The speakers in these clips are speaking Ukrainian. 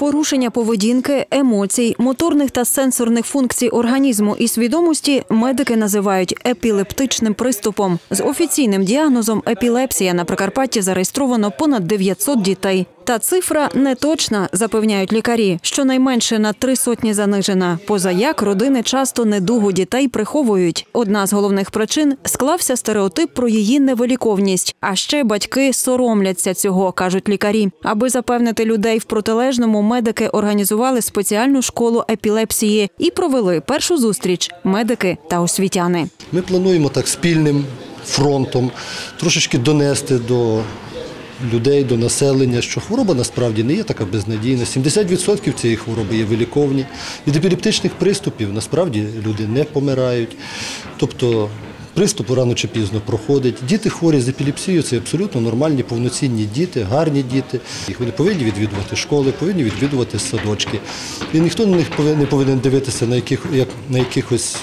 Порушення поведінки, емоцій, моторних та сенсорних функцій організму і свідомості медики називають епілептичним приступом. З офіційним діагнозом епілепсія на Прикарпатті зареєстровано понад 900 дітей. Та цифра не точна, запевняють лікарі, щонайменше на три сотні занижена. Позаяк родини часто недугу дітей приховують. Одна з головних причин склався стереотип про її невиліковність. А ще батьки соромляться цього, кажуть лікарі. Аби запевнити людей в протилежному, медики організували спеціальну школу епілепсії і провели першу зустріч медики та освітяни. Ми плануємо так спільним фронтом трошечки донести до людей, до населення, що хвороба насправді не є така безнадійна. 70% цієї хвороби є виліковні. Від епілептичних приступів насправді люди не помирають. Тобто приступ рано чи пізно проходить. Діти хворі з епілепсією це абсолютно нормальні, повноцінні діти, гарні діти. Вони повинні відвідувати школи, повинні відвідувати садочки. І ніхто на них не повинен дивитися на, яких, як, на якихось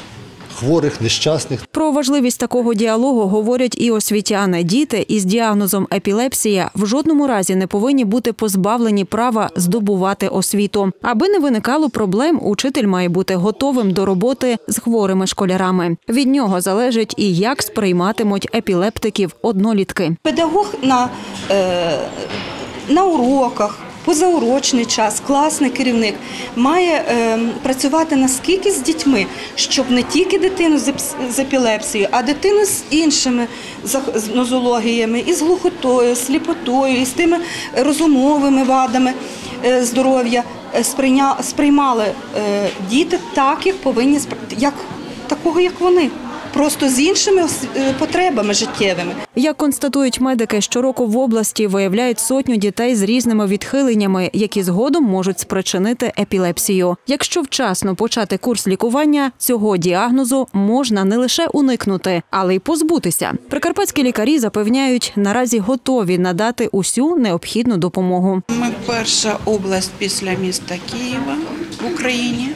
хворих, нещасних. Про важливість такого діалогу говорять і освітяни. Діти із діагнозом епілепсія в жодному разі не повинні бути позбавлені права здобувати освіту. Аби не виникало проблем, учитель має бути готовим до роботи з хворими школярами. Від нього залежить і як сприйматимуть епілептиків однолітки. Педагог на, е, на уроках, позаурочний час, класний керівник має е, працювати наскільки з дітьми, щоб не тільки дитину з епілепсією, а дитину з іншими нозологіями, і з глухотою, сліпотою, і з тими розумовими вадами е, здоров'я е, сприймали е, діти так, як повинні як такого, як вони. Просто з іншими е, потребами життєвими. Як констатують медики, щороку в області виявляють сотню дітей з різними відхиленнями, які згодом можуть спричинити епілепсію. Якщо вчасно почати курс лікування, цього діагнозу можна не лише уникнути, але й позбутися. Прикарпатські лікарі запевняють, наразі готові надати усю необхідну допомогу. Ми перша область після міста Києва в Україні,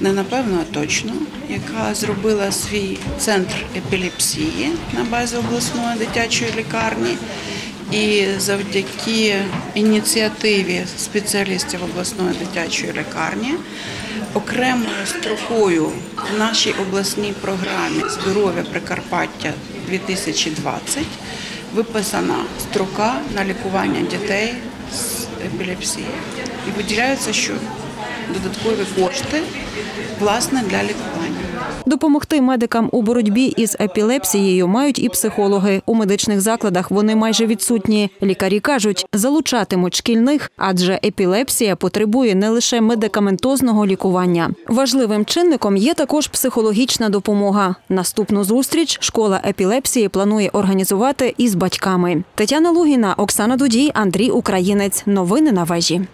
не напевно, а точно, яка зробила свій центр епілепсії на базі обласної дитячої лікарні. І завдяки ініціативі спеціалістів обласної дитячої лікарні окремою строкою в нашій обласній програмі Здоров'я Прикарпаття 2020 виписана строка на лікування дітей з епілепсією. І виділяються що додаткові кошти власне для лікування. Допомогти медикам у боротьбі із епілепсією мають і психологи. У медичних закладах вони майже відсутні. Лікарі кажуть, залучатимуть шкільних, адже епілепсія потребує не лише медикаментозного лікування. Важливим чинником є також психологічна допомога. Наступну зустріч школа епілепсії планує організувати із батьками. Тетяна Лугіна, Оксана Дудій, Андрій Українець. Новини на вежі.